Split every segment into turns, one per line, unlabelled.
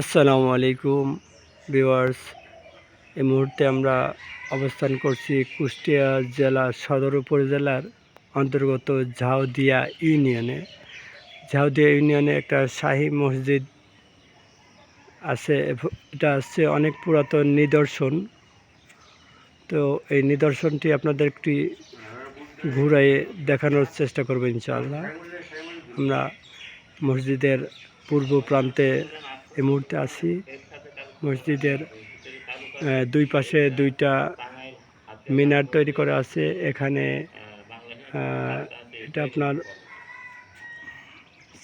আসসালামু আলাইকুম, ভিউয়ার্স। এই মুহূর্তে আমরা অবস্থান করছি কুষ্টিয়া জেলা সদর উপজেলার অন্তর্গত ঝাউদিয়া ইউনিয়নে। ঝাউদিয়া ইউনিয়নে একটা শাহী মসজিদ আছে, এটা হচ্ছে অনেক পুরাতন নিদর্শন। তো এই নিদর্শনটি আপনাদের একটি ঘুরাইয়ে দেখানোর চেষ্টা করব ইনশাআল্লাহ। আমরা মসজিদের পূর্ব প্রান্তে এই মুহূর্তে আছি মসজিদের দুই পাশে দুইটা মিনার তৈরি করা আছে। এখানে এটা আপনার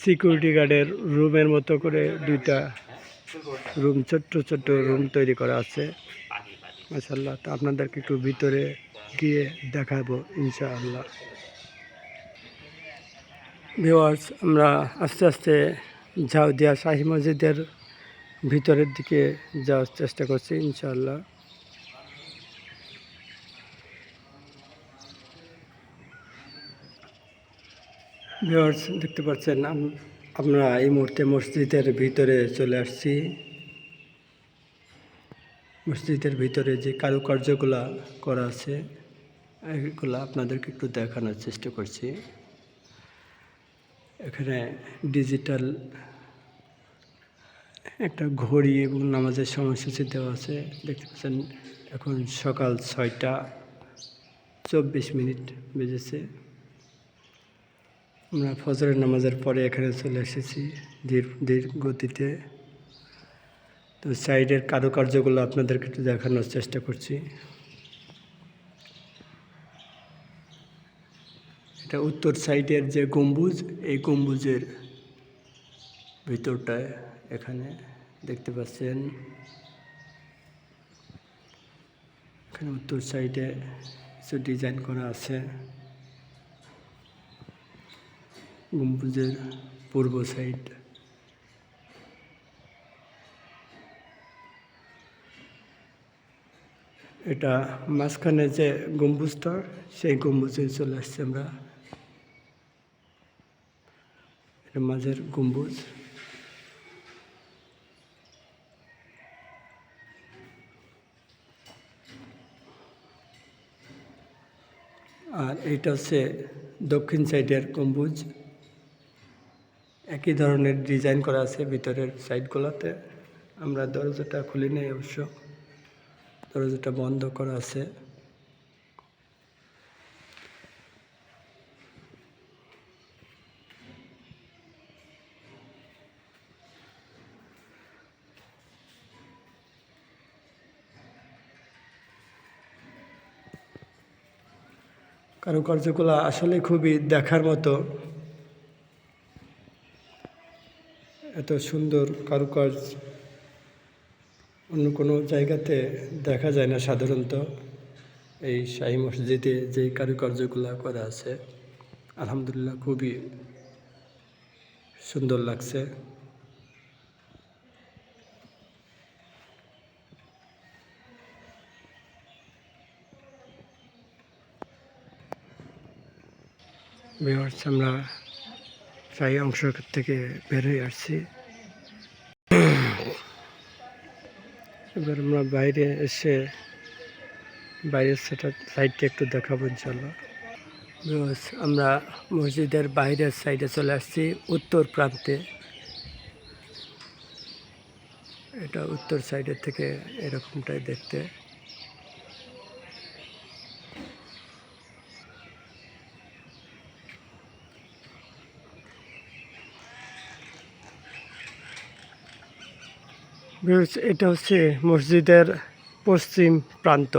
সিকিউরিটি গার্ডের রুমের মতো করে দুইটা রুম, ছোট্ট ছোট্ট রুম তৈরি করা আছে। মাসাল্লাহ তো আপনাদেরকে একটু ভিতরে গিয়ে দেখাবো, ইনশাআল্লাহ। ভিওয়ার্স আমরা আস্তে আস্তে ঝাউদিয়া শাহী মসজিদের ভিতরের দিকে যাওয়ার চেষ্টা করছি ইনশাল্লাহ ভিওয়ার্স দেখতে পাচ্ছেন, আম- আমরা এই মুহূর্তে মসজিদের ভিতরে চলে আসছি। মসজিদের ভিতরে যে কারুকার্যগুলা করা আছে, এগুলো আপনাদেরকে একটু দেখানোর চেষ্টা করছি। এখানে ডিজিটাল একটা ঘড়ি এবং নামাজের সময়সূচি দেওয়া আছে। দেখতে পাচ্ছেন এখন সকাল ছয়টা, চব্বিশ মিনিট বেজেছে। আমরা ফজরের নামাজের পরে এখানে চলে এসেছি ধীর ধীর গতিতে। তো সাইডের কারুকার্যগুলো আপনাদেরকে একটু দেখানোর চেষ্টা করছি। এটা উত্তর সাইডের যে গম্বুজ, এই গম্বুজের ভিতরটায় এখানে দেখতে পাচ্ছেন। এখানে উত্তর সাইডে কিছু ডিজাইন করা আছে। গম্বুজের পূর্ব সাইড। এটা মাঝখানে যে গম্বুজটা, সেই গম্বুজে চলে আসছে আমরা। মাঝের গম্বুজ। আর এইটা হচ্ছে দক্ষিণ সাইডের কম্বুজ। একই ধরনের ডিজাইন করা আছে ভিতরের সাইডগুলোতে। আমরা দরজাটা খুলি নেই অবশ্য। দরজাটা বন্ধ করা আছে। কারুকার্যগুলো আসলে খুবই দেখার মতো। এত সুন্দর কারুকার্য অন্য কোনো জায়গাতে দেখা যায় না সাধারণত। এই শাহী মসজিদে যেই কারুকার্যগুলো করা আছে, আলহামদুলিল্লাহ খুবই সুন্দর লাগছে। ভিউয়ার্স আমরা শাহী অংশ থেকে বের হয়ে আসছি। এবার আমরা বাইরে এসে বাইরের সেটা সাইডটা একটু দেখাবো ইনশাল্লাহ আমরা মসজিদের বাইরের সাইডে চলে আসছি, উত্তর প্রান্তে। এটা উত্তর সাইডের থেকে এরকমটাই দেখতে। Viewers, এটা হচ্ছে মসজিদের পশ্চিম প্রান্ত।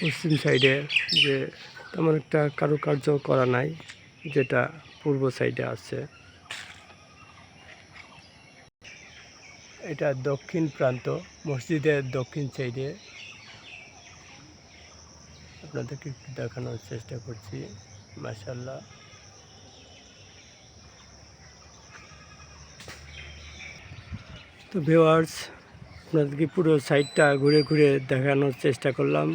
পশ্চিম সাইডে যে তেমন একটা কারুকার্য করা নাই যেটা পূর্ব সাইডে আছে। এটা দক্ষিণ প্রান্ত মসজিদের দক্ষিণ সাইডে। আপনাদেরকে দেখানোর চেষ্টা করছি মাসাল্লাহ তো ভিওয়ার্স আপনাদেরকে পুরো সাইডটা ঘুরে ঘুরে দেখানোর চেষ্টা করলাম।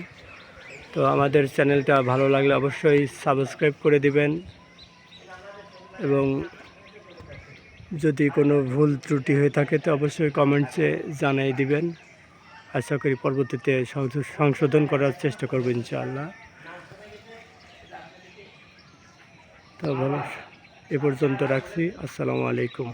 তো আমাদের চ্যানেলটা ভালো লাগলে অবশ্যই সাবস্ক্রাইব করে দিবেন। এবং যদি কোনো ভুল ত্রুটি হয়ে থাকে তো অবশ্যই কমেন্টসে জানাই দিবেন। আশা করি পরবর্তীতে সংশোধন করার চেষ্টা করব ইনশাআল্লাহ। তো ভালো, এ পর্যন্ত রাখছি। আসসালামু আলাইকুম।